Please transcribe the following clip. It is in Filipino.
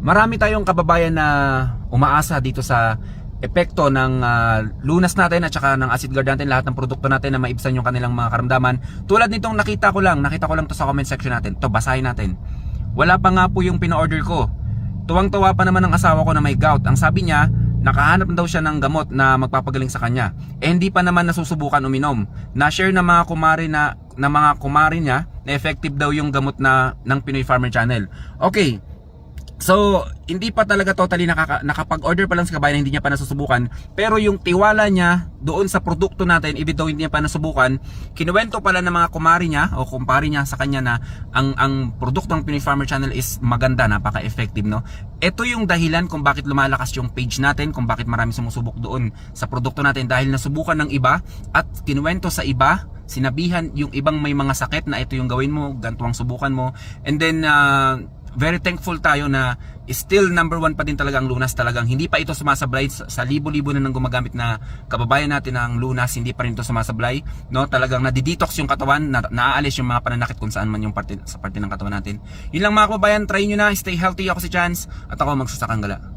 Marami tayong kababayan na umaasa dito sa epekto ng ah, lunas natin at saka ng acid guard natin, lahat ng produkto natin na maibsan yung kanilang mga karamdaman. Tulad nitong nakita ko lang, nakita ko lang to sa comment section natin. To basahin natin. Wala pa nga po yung pina-order ko. Tuwang-tuwa pa naman ang asawa ko na may gout. Ang sabi niya, nakahanap daw siya ng gamot na magpapagaling sa kanya. Eh hindi pa naman nasusubukan uminom. Na-share ng mga kumari na na mga kumari niya na effective daw yung gamot na ng Pinoy Farmer Channel. Okay, So, hindi pa talaga totally nakaka, nakapag-order pa lang sa kabayan, hindi niya pa nasusubukan. Pero yung tiwala niya doon sa produkto natin, even though hindi niya pa nasubukan, kinuwento pala ng mga kumari niya o kumpari niya sa kanya na ang, ang produkto ng Pinoy Farmer Channel is maganda, napaka-effective, no? Ito yung dahilan kung bakit lumalakas yung page natin, kung bakit marami sumusubok doon sa produkto natin dahil nasubukan ng iba at kinuwento sa iba sinabihan yung ibang may mga sakit na ito yung gawin mo, ganito ang subukan mo. And then, uh, very thankful tayo na still number one pa din talaga ang lunas. Talagang hindi pa ito sumasablay sa, libo-libo na nang gumagamit na kababayan natin ng lunas. Hindi pa rin ito sumasablay no? Talagang nadidetox yung katawan na, naaalis yung mga pananakit kung saan man yung parte, sa parte ng katawan natin. Yun lang mga kababayan try nyo na stay healthy. Ako si Chance at ako magsasakang gala